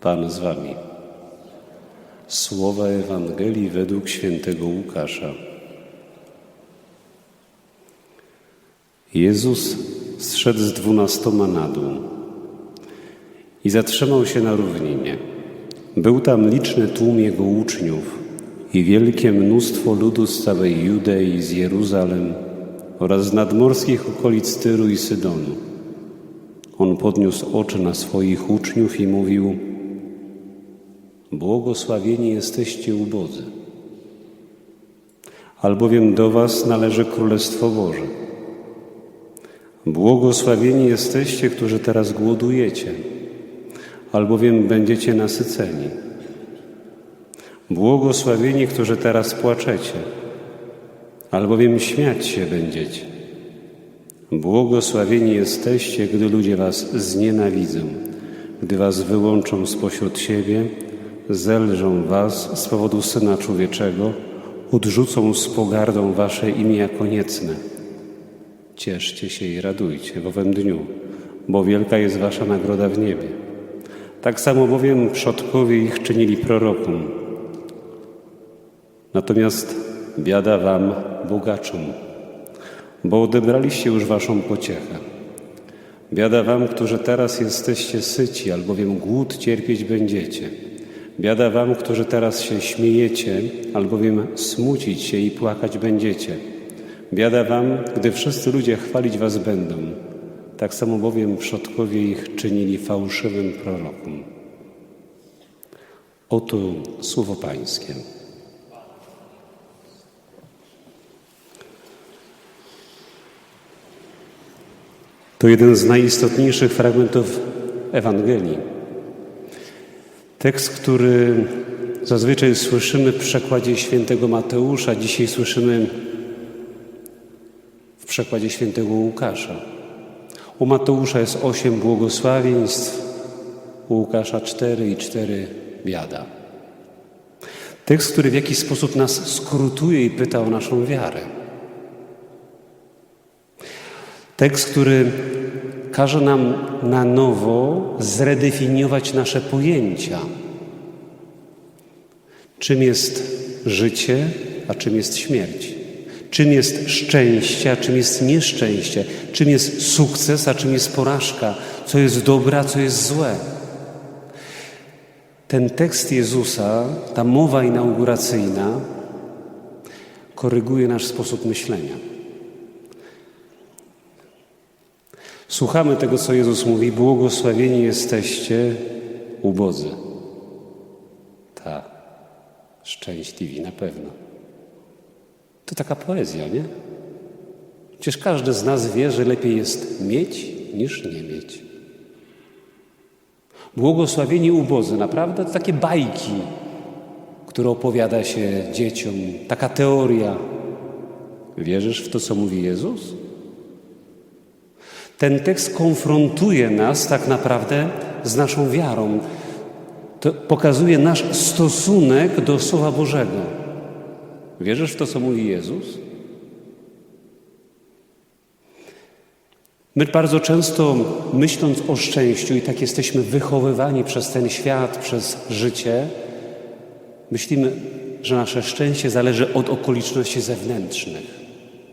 Pan z wami. Słowa Ewangelii według świętego Łukasza. Jezus zszedł z dwunastoma na dół i zatrzymał się na równinie. Był tam liczny tłum jego uczniów i wielkie mnóstwo ludu z całej Judei z Jeruzalem oraz z nadmorskich okolic Tyru i Sydonu. On podniósł oczy na swoich uczniów i mówił: Błogosławieni jesteście ubodzy, albowiem do Was należy Królestwo Boże. Błogosławieni jesteście, którzy teraz głodujecie, albowiem będziecie nasyceni. Błogosławieni, którzy teraz płaczecie, albowiem śmiać się będziecie. Błogosławieni jesteście, gdy ludzie was znienawidzą, gdy was wyłączą spośród siebie, zelżą was z powodu Syna Człowieczego, odrzucą z pogardą wasze imię jako niecne. Cieszcie się i radujcie w owym dniu, bo wielka jest wasza nagroda w niebie. Tak samo bowiem przodkowie ich czynili prorokom. Natomiast biada wam, bogaczom, bo odebraliście już waszą pociechę. Biada wam, którzy teraz jesteście syci, albowiem głód cierpieć będziecie. Biada wam, którzy teraz się śmiejecie, albowiem smucić się i płakać będziecie. Biada wam, gdy wszyscy ludzie chwalić was będą. Tak samo bowiem przodkowie ich czynili fałszywym prorokom. Oto słowo Pańskie. To jeden z najistotniejszych fragmentów Ewangelii. Tekst, który zazwyczaj słyszymy w przekładzie świętego Mateusza, dzisiaj słyszymy w przekładzie świętego Łukasza. U Mateusza jest osiem błogosławieństw, u Łukasza cztery i cztery biada. Tekst, który w jakiś sposób nas skrutuje i pyta o naszą wiarę. Tekst, który każe nam na nowo zredefiniować nasze pojęcia. Czym jest życie, a czym jest śmierć? Czym jest szczęście, a czym jest nieszczęście? Czym jest sukces, a czym jest porażka? Co jest dobre, a co jest złe? Ten tekst Jezusa, ta mowa inauguracyjna, koryguje nasz sposób myślenia. Słuchamy tego, co Jezus mówi: Błogosławieni jesteście ubodzy. Tak, szczęśliwi na pewno. To taka poezja, nie? Przecież każdy z nas wie, że lepiej jest mieć niż nie mieć. Błogosławieni ubodzy, naprawdę to takie bajki, które opowiada się dzieciom, taka teoria. Wierzysz w to, co mówi Jezus? Ten tekst konfrontuje nas tak naprawdę z naszą wiarą. To pokazuje nasz stosunek do Słowa Bożego. Wierzysz w to, co mówi Jezus? My bardzo często, myśląc o szczęściu, i tak jesteśmy wychowywani przez ten świat, przez życie, myślimy, że nasze szczęście zależy od okoliczności zewnętrznych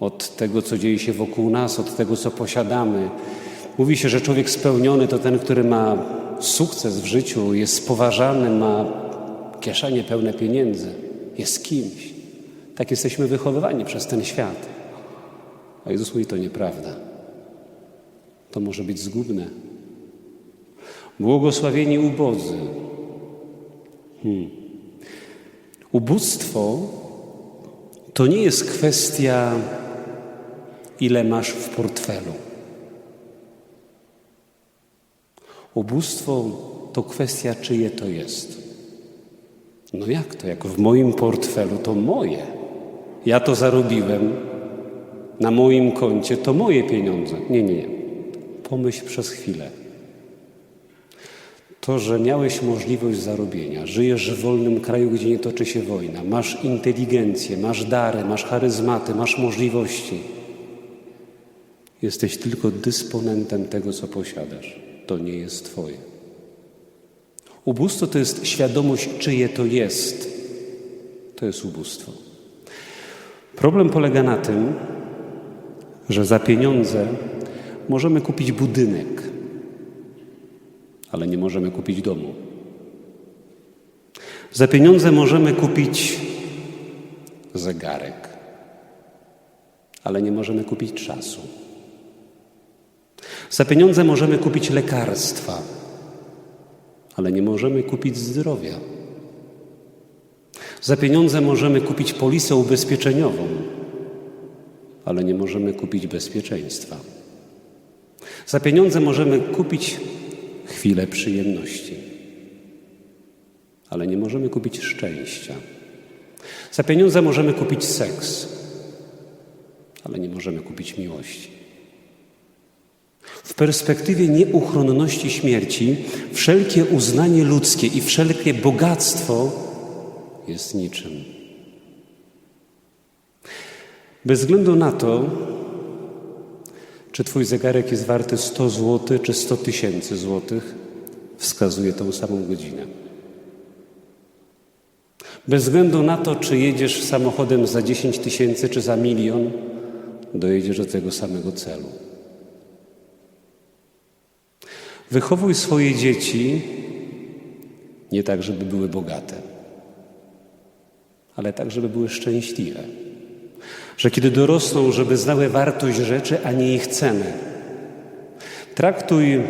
od tego, co dzieje się wokół nas, od tego, co posiadamy. Mówi się, że człowiek spełniony to ten, który ma sukces w życiu, jest poważany, ma kieszenie pełne pieniędzy, jest kimś. Tak jesteśmy wychowywani przez ten świat. A Jezus mówi, to nieprawda. To może być zgubne. Błogosławieni ubodzy. Hmm. Ubóstwo to nie jest kwestia ile masz w portfelu. Ubóstwo to kwestia, czyje to jest. No jak to? Jak w moim portfelu to moje. Ja to zarobiłem na moim koncie, to moje pieniądze. Nie, nie. Pomyśl przez chwilę. To, że miałeś możliwość zarobienia, żyjesz w wolnym kraju, gdzie nie toczy się wojna, masz inteligencję, masz dary, masz charyzmaty, masz możliwości Jesteś tylko dysponentem tego, co posiadasz. To nie jest Twoje. Ubóstwo to jest świadomość, czyje to jest. To jest ubóstwo. Problem polega na tym, że za pieniądze możemy kupić budynek, ale nie możemy kupić domu. Za pieniądze możemy kupić zegarek, ale nie możemy kupić czasu. Za pieniądze możemy kupić lekarstwa, ale nie możemy kupić zdrowia. Za pieniądze możemy kupić polisę ubezpieczeniową, ale nie możemy kupić bezpieczeństwa. Za pieniądze możemy kupić chwilę przyjemności, ale nie możemy kupić szczęścia. Za pieniądze możemy kupić seks, ale nie możemy kupić miłości. Perspektywie nieuchronności śmierci wszelkie uznanie ludzkie i wszelkie bogactwo jest niczym. Bez względu na to, czy Twój zegarek jest warty 100 zł, czy 100 tysięcy złotych, wskazuje tą samą godzinę. Bez względu na to, czy jedziesz samochodem za 10 tysięcy, czy za milion, dojedziesz do tego samego celu. Wychowuj swoje dzieci nie tak, żeby były bogate, ale tak, żeby były szczęśliwe. Że kiedy dorosną, żeby znały wartość rzeczy, a nie ich cenę. Traktuj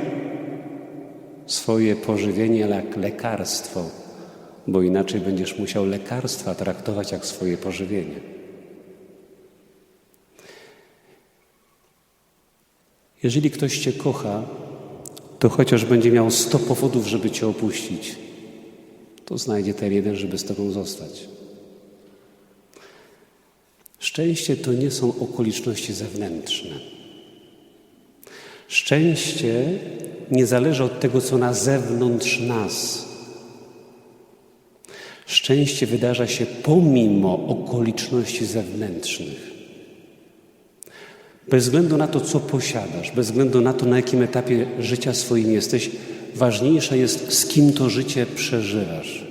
swoje pożywienie jak lekarstwo, bo inaczej będziesz musiał lekarstwa traktować jak swoje pożywienie. Jeżeli ktoś Cię kocha, to chociaż będzie miał sto powodów, żeby Cię opuścić, to znajdzie ten jeden, żeby z Tobą zostać. Szczęście to nie są okoliczności zewnętrzne. Szczęście nie zależy od tego, co na zewnątrz nas. Szczęście wydarza się pomimo okoliczności zewnętrznych. Bez względu na to, co posiadasz, bez względu na to, na jakim etapie życia swoim jesteś, ważniejsze jest, z kim to życie przeżywasz.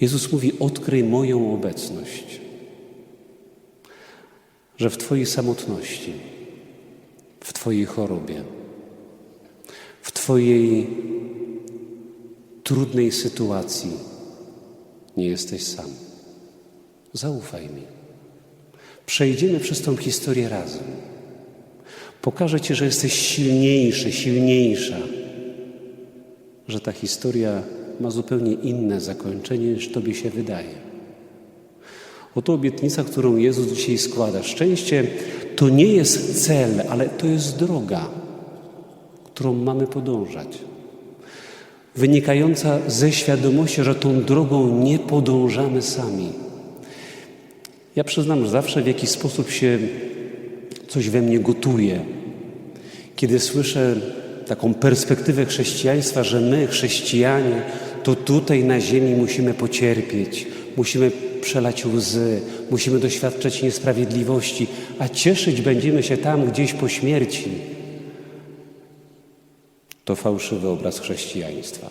Jezus mówi: Odkryj moją obecność, że w Twojej samotności, w Twojej chorobie, w Twojej trudnej sytuacji nie jesteś sam. Zaufaj mi. Przejdziemy przez tą historię razem. Pokażę Ci, że jesteś silniejszy, silniejsza, że ta historia ma zupełnie inne zakończenie niż Tobie się wydaje. Oto obietnica, którą Jezus dzisiaj składa. Szczęście to nie jest cel, ale to jest droga, którą mamy podążać. Wynikająca ze świadomości, że tą drogą nie podążamy sami ja przyznam, że zawsze w jakiś sposób się coś we mnie gotuje. Kiedy słyszę taką perspektywę chrześcijaństwa, że my, chrześcijanie, to tutaj na ziemi musimy pocierpieć, musimy przelać łzy, musimy doświadczać niesprawiedliwości, a cieszyć będziemy się tam gdzieś po śmierci. To fałszywy obraz chrześcijaństwa.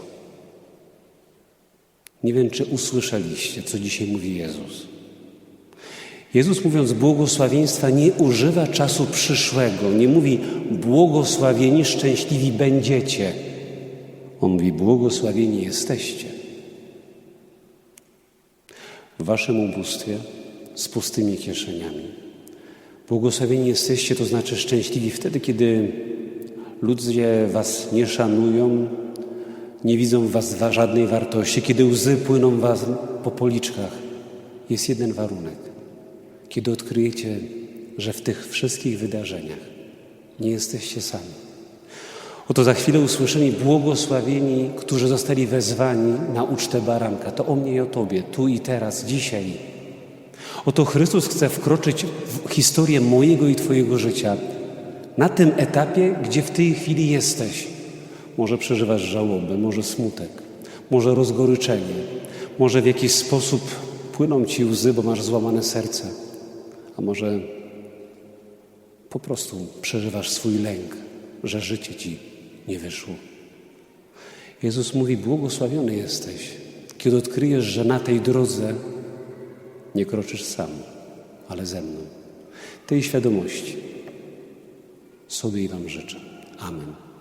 Nie wiem, czy usłyszeliście, co dzisiaj mówi Jezus. Jezus mówiąc błogosławieństwa nie używa czasu przyszłego, nie mówi błogosławieni, szczęśliwi będziecie. On mówi błogosławieni jesteście. W waszym ubóstwie z pustymi kieszeniami. Błogosławieni jesteście, to znaczy szczęśliwi wtedy, kiedy ludzie was nie szanują, nie widzą w was żadnej wartości, kiedy łzy płyną was po policzkach. Jest jeden warunek kiedy odkryjecie, że w tych wszystkich wydarzeniach nie jesteście sami. Oto za chwilę usłyszymy błogosławieni, którzy zostali wezwani na ucztę baranka. To o mnie i o Tobie, tu i teraz, dzisiaj. Oto Chrystus chce wkroczyć w historię mojego i Twojego życia. Na tym etapie, gdzie w tej chwili jesteś. Może przeżywasz żałobę, może smutek, może rozgoryczenie, może w jakiś sposób płyną Ci łzy, bo masz złamane serce a może po prostu przeżywasz swój lęk, że życie ci nie wyszło. Jezus mówi: Błogosławiony jesteś, kiedy odkryjesz, że na tej drodze nie kroczysz sam, ale ze mną. Tej świadomości sobie i Wam życzę. Amen.